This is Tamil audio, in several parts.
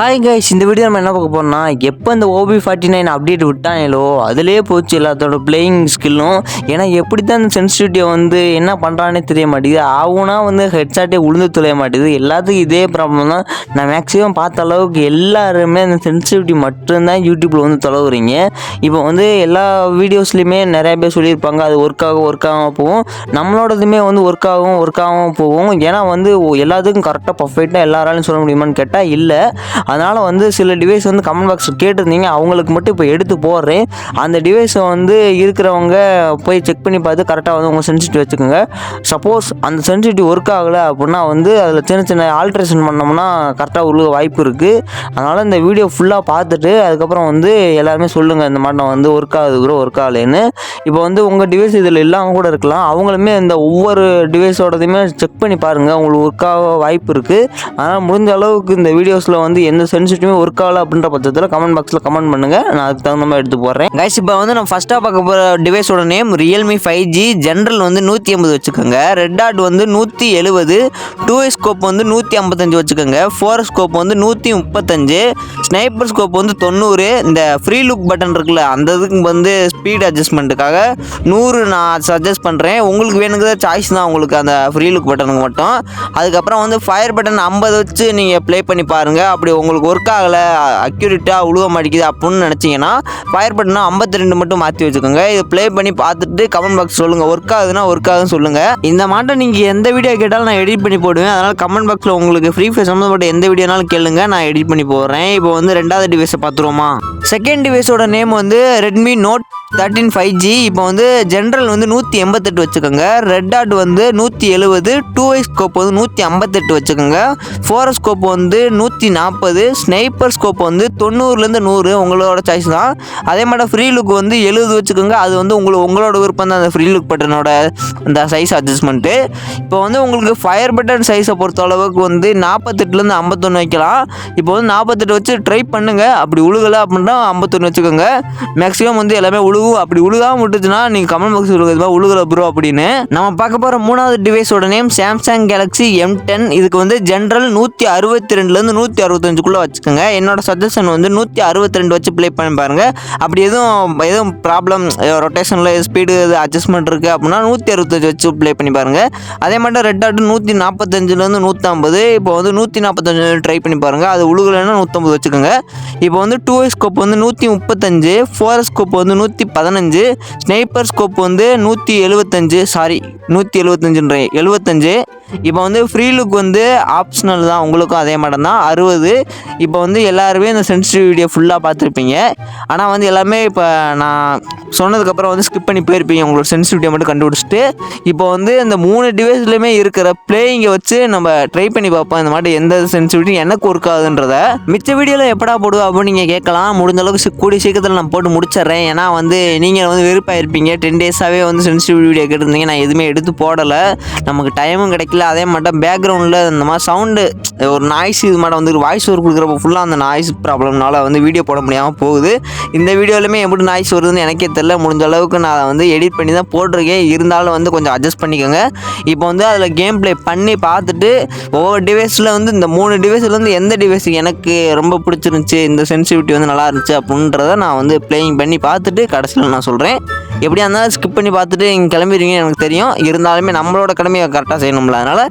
ஹாய் கைஸ் இந்த வீடியோ நம்ம என்ன பார்க்க போகிறோம்னா எப்போ இந்த ஓபி ஃபார்ட்டி நைன் அப்டேட் விட்டாங்களோ அதுலேயே போச்சு எல்லாத்தோட பிளேயிங் ஸ்கில்லும் ஏன்னா எப்படி தான் இந்த சென்சிட்டிவிட்டியை வந்து என்ன பண்ணுறானே தெரிய மாட்டேங்குது. ஆகுனா வந்து ஹெட்ஷாட்டே உளுந்து துளைய மாட்டேங்குது. எல்லாத்துக்கும் இதே ப்ராப்ளம் தான். நான் மேக்ஸிமம் பார்த்த அளவுக்கு எல்லாருமே அந்த சென்சிட்டிவிட்டி மட்டும்தான் யூடியூப்பில் வந்து தொலைவுறீங்க. இப்போ வந்து எல்லா வீடியோஸ்லையுமே நிறைய பேர் சொல்லியிருப்பாங்க அது ஒர்க் ஆகும் ஒர்க் ஆகாமல் போகும். நம்மளோடதுமே வந்து ஒர்க் ஆகும் ஒர்க் ஆகாமல் போகும். ஏன்னா வந்து எல்லாத்துக்கும் கரெக்டாக பர்ஃபெக்டாக எல்லாராலையும் சொல்ல முடியுமான்னு கேட்டால் இல்லை. அதனால் வந்து சில டிவைஸ் வந்து கமெண்ட் பாக்ஸ் கேட்டிருந்தீங்க அவங்களுக்கு மட்டும் இப்போ எடுத்து போடுறேன். அந்த டிவைஸை வந்து இருக்கிறவங்க போய் செக் பண்ணி பார்த்து கரெக்டாக வந்து உங்கள் சென்சிட்டிவ் வச்சுக்கோங்க. சப்போஸ் அந்த சென்சிட்டிவ் ஒர்க் ஆகலை அப்படின்னா வந்து அதில் சின்ன சின்ன ஆல்ட்ரேஷன் பண்ணோம்னா கரெக்டாக உள்ள வாய்ப்பு இருக்குது அதனால் இந்த வீடியோ ஃபுல்லாக பார்த்துட்டு அதுக்கப்புறம் வந்து எல்லாருமே சொல்லுங்கள் இந்த மாதிரி நான் வந்து ஒர்க் ஆகுது ப்ரோ ஒர்க் ஆகலைன்னு. இப்போ வந்து உங்கள் டிவைஸ் இதில் இல்லாமல் கூட இருக்கலாம். அவங்களுமே இந்த ஒவ்வொரு டிவைஸோடதையுமே செக் பண்ணி பாருங்கள் உங்களுக்கு ஒர்க் ஆக வாய்ப்பு இருக்குது அதனால் முடிஞ்ச அளவுக்கு இந்த வீடியோஸில் வந்து எந்த சென்சிட்டிவுமே ஒர்க் ஆகல அப்படின்ற பட்சத்தில் கமெண்ட் பாக்ஸில் கமெண்ட் பண்ணுங்கள் நான் அதுக்கு தகுந்த மாதிரி எடுத்து போடுறேன். கைஸ் இப்போ வந்து நம்ம ஃபஸ்ட்டாக பார்க்க போகிற டிவைஸோட name Realme five G general வந்து நூற்றி ஐம்பது வச்சுக்கோங்க. ரெட் டாட் வந்து நூற்றி எழுபது டூ ஸ்கோப் வந்து நூற்றி ஐம்பத்தஞ்சு வச்சுக்கோங்க. ஃபோர் ஸ்கோப் வந்து நூற்றி முப்பத்தஞ்சு ஸ்னைப்பர் ஸ்கோப் வந்து தொண்ணூறு இந்த ஃப்ரீ லுக் பட்டன் இருக்குல்ல அந்த இதுக்கு வந்து ஸ்பீட் அட்ஜஸ்ட்மெண்ட்டுக்காக நூறு நான் சஜஸ்ட் பண்ணுறேன் உங்களுக்கு வேணுங்கிற சாய்ஸ் தான் உங்களுக்கு அந்த ஃப்ரீ லுக் பட்டனுக்கு மட்டும். அதுக்கப்புறம் வந்து ஃபயர் பட்டன் ஐம்பது வச்சு நீங்கள் ப்ளே பண்ணி பாருங்கள் அப்படி உங்களுக்கு ஒர்க் ஆகலை அக்யூரேட்டாக உழுவ மாட்டேங்குது அப்படின்னு நினச்சிங்கன்னா ஃபயர் பட்டனை ஐம்பத்தி ரெண்டு மட்டும் மாற்றி வச்சுக்கோங்க. இதை ப்ளே பண்ணி பார்த்துட்டு கமெண்ட் பாக்ஸ் சொல்லுங்கள் ஒர்க் ஆகுதுன்னா ஒர்க் ஆகுதுன்னு சொல்லுங்கள் இந்த மாட்டம் நீங்கள் எந்த வீடியோ கேட்டாலும் நான் எடிட் பண்ணி போடுவேன். அதனால் கமெண்ட் பாக்ஸில் உங்களுக்கு ஃப்ரீ ஃபயர் சம்மந்தப்பட்ட எந்த வீடியோனாலும் கேளுங்க. நான் எடிட் பண்ணி போடுறேன். இப்போ வந்து ரெண்டாவது டிவைஸை பார்த்துருவோமா? செகண்ட் டிவைஸோட நேம் வந்து Redmi Note thirteen five G இப்போ வந்து ஜென்ரல் வந்து நூற்றி எண்பத்தெட்டு வச்சுக்கோங்க. ரெட் டாட் வந்து நூற்றி எழுபது டூ ஐ ஸ்கோப் வந்து நூற்றி ஐம்பத்தெட்டு வச்சுக்கோங்க. ஃபோர் ஸ்கோப் வந்து நூற்றி நாற்பது ஸ்னைப்பர் ஸ்கோப் வந்து தொண்ணூறுலேருந்து நூறு உங்களோட சாய்ஸ் தான். அதே மாதிரி ஃப்ரீ லுக் வந்து எழுபது வச்சுக்கோங்க. அது வந்து உங்களுக்கு உங்களோட விருப்பம் தான் அந்த ஃப்ரீ லுக் பட்டனோட அந்த சைஸ் அட்ஜஸ்ட்மெண்ட்டு இப்போ வந்து உங்களுக்கு ஃபயர் பட்டன் சைஸை பொறுத்த அளவுக்கு வந்து நாற்பத்தெட்டுலேருந்து ஐம்பத்தொன்று வைக்கலாம். இப்போ வந்து நாற்பத்தெட்டு வச்சு ட்ரை பண்ணுங்கள் அப்படி உழுகலை அப்படின்னா ஐம்பத்தொன்று வச்சுக்கோங்க. மேக்ஸிமம் வந்து எல்லாமே உழுகும் அப்படி உழுகாம விட்டுச்சுன்னா நீங்கள் கமெண்ட் பாக்ஸ் சொல்லுங்க. இது உழுகல ப்ரோ அப்படின்னு. நம்ம பார்க்க போகிற மூணாவது டிவைஸோட name Samsung Galaxy M ten இதுக்கு வந்து ஜென்ரல் நூற்றி அறுபத்தி ரெண்டுலேருந்து நூற்றி அறுபத்தஞ்சுக்குள்ளே வச்சுக்கோங்க. என்னோட சஜஷன் வந்து நூற்றி அறுபத்தி ரெண்டு வச்சு ப்ளே பண்ணி பாருங்க. அப்படி எதுவும் எதுவும் ப்ராப்ளம் ரொட்டேஷனில் ஸ்பீடு இது அட்ஜஸ்ட்மெண்ட் இருக்குது அப்படின்னா நூற்றி அறுபத்தஞ்சு வச்சு ப்ளே பண்ணி பாருங்க. அதே மாதிரி ரெட் டாட் நூற்றி நாற்பத்தஞ்சுலேருந்து நூற்றம்பது இப்போ வந்து நூற்றி நாற்பத்தஞ்சு ட்ரை பண்ணி பாருங்க. அது உழுகலைன்னா நூற்றம்பது வச்சுக்கோங்க. இப்போ வந்து டூ ஸ்கோப் வந்து நூற்றி முப்பத்தஞ்சு. ஃபோர் ஸ்கோப் வந்து நூற்றி பதினஞ்சு ஸ்னைப்பர் ஸ்கோப் வந்து நூற்றி எழுபத்தஞ்சு சாரி நூற்றி எழுபத்தஞ்சுன்ற எழுபத்தஞ்சு இப்போ வந்து ஃப்ரீ லுக் வந்து ஆப்ஷனல் தான் உங்களுக்கும் அதே மாதிரி தான். அறுபது. இப்போ வந்து எல்லாருமே இந்த சென்சிட்டிவ் வீடியோ ஃபுல்லாக பார்த்துருப்பீங்க. ஆனால் வந்து எல்லாமே இப்போ நான் சொன்னதுக்கப்புறம் வந்து ஸ்கிப் பண்ணி போயிருப்பீங்க உங்களோட சென்சிட்டிவிட்டியை மட்டும் கண்டுபிடிச்சிட்டு. இப்போ வந்து இந்த மூணு டிவைஸ்லையுமே இருக்கிற பிளேயிங்கை வச்சு நம்ம ட்ரை பண்ணி பார்ப்போம் இந்த மாதிரி எந்த சென்சிட்டிவிட்டி எனக்கு ஒர்க் ஆகுதுன்றத. மிச்ச வீடியோவில் எப்படா போடுவோம் அப்படின்னு நீங்கள் கேட்கலாம். முடிஞ்ச அளவுக்கு கூடிய சீக்கிரத்தில் நான் போட்டு முடிச்சிடுறேன். ஏன்னா வந்து நீங்கள் வந்து வெறுப்பாயிருப்பீங்க. டென் டேஸாகவே வந்து சென்சிட்டிவ் வீடியோ கேட்டிருந்தீங்க. நான் எதுவுமே எடுத்து போடலை. நமக்கு டைமும் கிடைக்கல. அதே மட்டும் பேக்ரவுண்டில் இந்த மாதிரி சவுண்டு ஒரு நாய்ஸ் இது மாதிரி வந்து வாய்ஸ் ஓவர் கொடுக்குறப்ப ஃபுல்லாக அந்த நாய்ஸ் ப்ராப்ளம்னால வந்து வீடியோ போட முடியாமல் போகுது. இந்த வீடியோலையுமே எப்படி நாய்ஸ் வருதுன்னு எனக்கே தெரில முடிஞ்ச அளவுக்கு நான் அதை வந்து எடிட் பண்ணி தான் போட்டிருக்கேன். இருந்தாலும் வந்து கொஞ்சம் அட்ஜஸ்ட் பண்ணிக்கோங்க. இப்போ வந்து அதில் கேம் ப்ளே பண்ணி பார்த்துட்டு ஒவ்வொரு டிவைஸில் வந்து இந்த மூணு டிவைஸ்லேருந்து எந்த டிவைஸ் எனக்கு ரொம்ப பிடிச்சிருந்துச்சி இந்த சென்சிட்டிவிட்டி வந்து நல்லா இருந்துச்சு அப்படின்றத நான் வந்து ப்ளேயிங் பண்ணி பார்த்துட்டு கடைசியில் நான் சொல்கிறேன் எப்படியா இருந்தாலும் ஸ்கிப் பண்ணி பார்த்துட்டு இங்கே கிளம்பிடுவீங்க எனக்கு தெரியும். இருந்தாலுமே நம்மளோட கடமையை கரெக்டாக செய்யணும்ல. அதனால்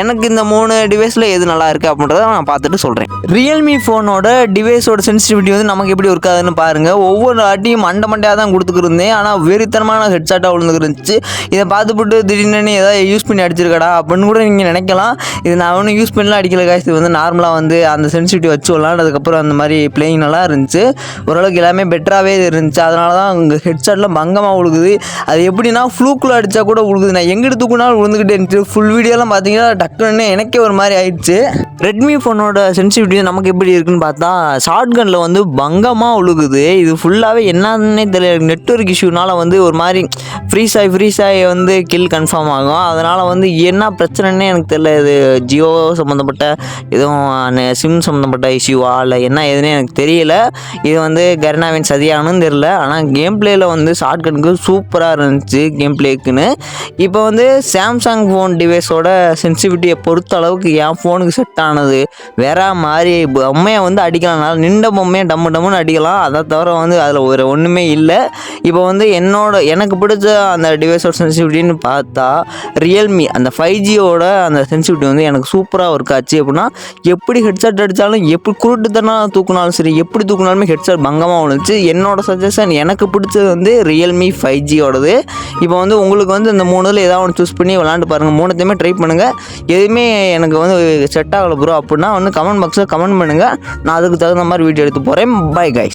எனக்கு இந்த மூணு டிவைஸில் எது நல்லா இருக்குது அப்படின்றத நான் பார்த்துட்டு சொல்கிறேன் ரியல்மி ஃபோனோட டிவைஸோட சென்சிட்டிவிட்டி வந்து நமக்கு எப்படி இருக்காதுன்னு பாருங்கள் ஒவ்வொரு ஆட்டியும் மண்டை மண்டையாக தான் கொடுத்துக்கிருந்தேன். ஆனால் வெறித்தனமான ஹெட்செட்டாக விழுந்துருந்துச்சு இதை பார்த்துப்பட்டு திடீர்னு ஏதாவது யூஸ் பண்ணி அடிச்சிருக்கடா அப்படின்னு கூட நீங்கள் நினைக்கலாம். இது நான் ஒன்றும் யூஸ் பண்ணலாம் அடிக்கல காசு இது வந்து நார்மலாக வந்து அந்த சென்சிட்டிவிட்டி வச்சு விளாண்டதுக்கப்புறம் அந்த மாதிரி பிளேயிங் நல்லா இருந்துச்சு. ஓரளவுக்கு எல்லாமே பெட்டராகவே இருந்துச்சு. அதனால தான் உங்கள் ஹெட்செட்டில் பங்கமாக விழுகுது அது எப்படின்னா ஃப்ளூக்குள்ளே அடித்தா கூட விழுகுது நான் எங்கிட்டு தூக்குனாலும் விழுந்துக்கிட்டே இருந்துச்சு. ஃபுல் வீடியோலாம் பார்த்தீங்கன்னா டக்குன்னு எனக்கே ஒரு மாதிரி ஆயிடுச்சு. ரெட்மி ஃபோனோட சென்சிட்டிவிட்டி நமக்கு எப்படி இருக்குன்னு பார்த்தா ஷார்ட் கனில் வந்து பங்கமாக விழுகுது இது ஃபுல்லாகவே என்னன்னே தெரியல. நெட்ஒர்க் இஷ்யூனால் வந்து ஒரு மாதிரி ஃப்ரீஸ் ஆகி ஃப்ரீஸ் ஆகி வந்து கில் கன்ஃபார்ம் ஆகும். அதனால் வந்து என்ன பிரச்சனைன்னே எனக்கு தெரியல. இது ஜியோ சம்மந்தப்பட்ட எதுவும் சிம் சம்மந்தப்பட்ட இஷ்யூவா இல்லை என்ன ஏதுன்னு எனக்கு தெரியல. இது வந்து கருணாவின் சதியானும் தெரியல. ஆனால் கேம் கேம் பிளேயில் வந்து ஷார்ட்கனுக்கு சூப்பராக இருந்துச்சு கேம் பிளேக்குன்னு இப்போ வந்து சாம்சங் ஃபோன் டிவைஸோட சென்சிட்டிவிட்டியை பொறுத்த அளவுக்கு என் ஃபோனுக்கு செட் ஆனது வேற மாதிரி. பொம்மையை வந்து அடிக்கலாம்னால நின்ற பொம்மையை டம்மு டம்முன்னு அடிக்கலாம். அதை தவிர வந்து அதில் ஒரு ஒன்றுமே இல்லை. இப்போ வந்து என்னோட எனக்கு பிடிச்ச அந்த டிவைஸோட சென்சிட்டிவிட்டின்னு பார்த்தா ரியல்மி அந்த ஃபைவ் ஜியோட அந்த சென்சிட்டிவிட்டி வந்து எனக்கு சூப்பராக ஒர்க் ஆச்சு. அப்படின்னா எப்படி ஹெட்செட் அடித்தாலும் எப்படி குருட்டுத்தனம் தூக்குனாலும் சரி எப்படி தூக்குனாலுமே ஹெட்செட் பங்கமாக விழுந்துச்சு என்னோட சஜஷன் எனக்கு பிடிச்ச அடுத்தது வந்து ரியல்மி ஃபைவ் ஜியோடது இப்போ வந்து உங்களுக்கு வந்து இந்த மூணுல ஏதாவது ஒன்று சூஸ் பண்ணி விளாண்டு பாருங்கள் மூணுத்தையுமே ட்ரை பண்ணுங்கள் எதுவுமே எனக்கு வந்து செட் ஆகலை ப்ரோ அப்படின்னா வந்து கமெண்ட் பாக்ஸில் கமெண்ட் பண்ணுங்கள் நான் அதுக்கு தகுந்த மாதிரி வீடியோ எடுத்து போகிறேன் பை கைஸ்